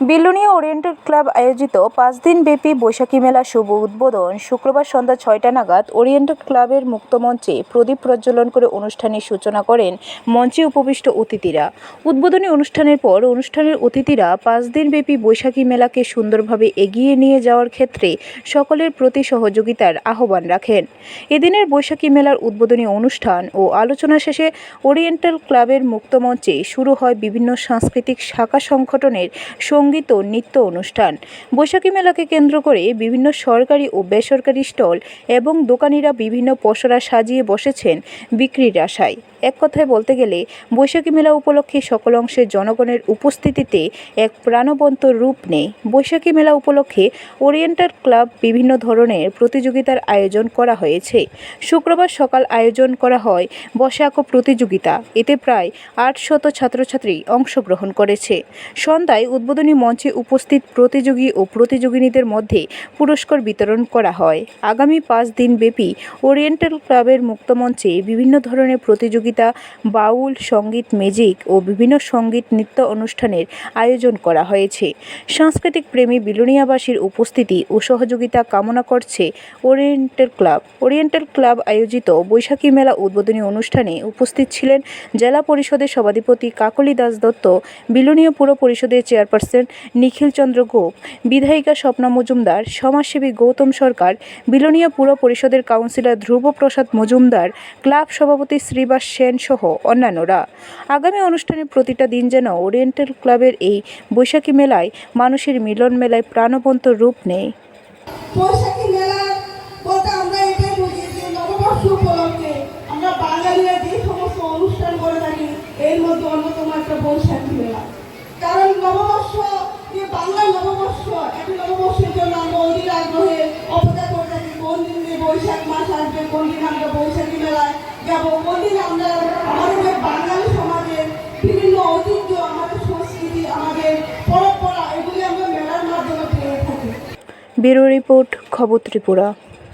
Belonia oriental club আয়োজিত পাঁচ দিনব্যাপী বৈশাখী মেলা শুভ উদ্বোধন শুক্রবার সন্ধ্যা ছয়টা নাগাদ ওরিয়েন্টাল ক্লাবের মুক্তমঞ্চে প্রদীপ প্রজ্বলন করে অনুষ্ঠানের সূচনা করেন মঞ্চে উপবিষ্ট অতিথিরা। উদ্বোধনী অনুষ্ঠানের পর অনুষ্ঠানের অতিথিরা পাঁচ দিনব্যাপী বৈশাখী মেলাকে সুন্দরভাবে এগিয়ে নিয়ে যাওয়ার ক্ষেত্রে সকলের প্রতি সহযোগিতার আহ্বান রাখেন। এদিনের বৈশাখী মেলার উদ্বোধনী অনুষ্ঠান ও আলোচনা শেষে ওরিয়েন্টাল ক্লাবের মুক্তমঞ্চে শুরু হয় বিভিন্ন সাংস্কৃতিক শাখা সংগঠনের সংগীত ও নৃত্য অনুষ্ঠান। বৈশাখী মেলাকে কেন্দ্র করে বিভিন্ন সরকারি ও বেসরকারি স্টল এবং দোকানিরা বিভিন্ন পসরা সাজিয়ে বসেছেন বিক্রির আশায়। এক কথায় বলতে গেলে বৈশাখী মেলা উপলক্ষে সকল অংশের জনগণের উপস্থিতিতে এক প্রাণবন্ত রূপ নেয় বৈশাখী মেলা উপলক্ষে ওরিয়েন্টাল ক্লাব বিভিন্ন ধরনের প্রতিযোগিতার আয়োজন করা হয়েছে। শুক্রবার সকাল আয়োজন করা হয় বসে আঁকো প্রতিযোগিতা। এতে প্রায় আটশত ছাত্রছাত্রী অংশগ্রহণ করেছে। সন্ধ্যায় উদ্বোধনী মঞ্চে উপস্থিত প্রতিযোগী ও প্রতিযোগিনীদের মধ্যে পুরস্কার বিতরণ করা হয়। আগামী পাঁচ দিন ব্যাপী ওরিয়েন্টাল ক্লাবের মুক্তমঞ্চে বিভিন্ন ধরনের প্রতিযোগিতা বাউল, সংগীত, ম্যাজিক ও বিভিন্ন সংগীত নৃত্য অনুষ্ঠানের আয়োজন করা হয়েছে। সাংস্কৃতিক প্রেমী বিলুনিয়াবাসীর উপস্থিতি ও সহযোগিতা কামনা করছে ওরিয়েন্টাল ক্লাব। ওরিয়েন্টাল ক্লাব আয়োজিত বৈশাখী মেলা উদ্বোধনী অনুষ্ঠানে উপস্থিত ছিলেন জেলা পরিষদের সভাধিপতি কাকলি দাস দত্ত, বিলুনিয়া পুর পরিষদের চেয়ারপারসন নিখিল চন্দ্র গোপ, বিধায়িকা স্বপ্না মজুমদার, সমাজসেবী গৌতম সরকার, বিলুনিয়া পুর পরিষদের কাউন্সিলর ধ্রুব প্রসাদ মজুমদার, ক্লাব সভাপতি শ্রীবাস সেন সহ অন্যান্যরা। আগামী অনুষ্ঠানের প্রতিটা দিন যেন ওরিয়েন্টাল ক্লাবের এই বৈশাখী মেলায় মানুষের মিলন মেলায় প্রাণবন্ত রূপ নেয়। বৈশাখী মাস আসবে, কোন দিন আমরা বৈশাখী মেলায় যাব কোন দিন আমরা আমাদের যে বাঙালি সমাজের বিভিন্ন ঐতিহ্য, আমাদের সংস্কৃতি, আমাদের পরম্পরা, এগুলি আমরা মেলার মাধ্যমে পেয়ে থাকি। ব্যুরো রিপোর্ট, খবর ত্রিপুরা।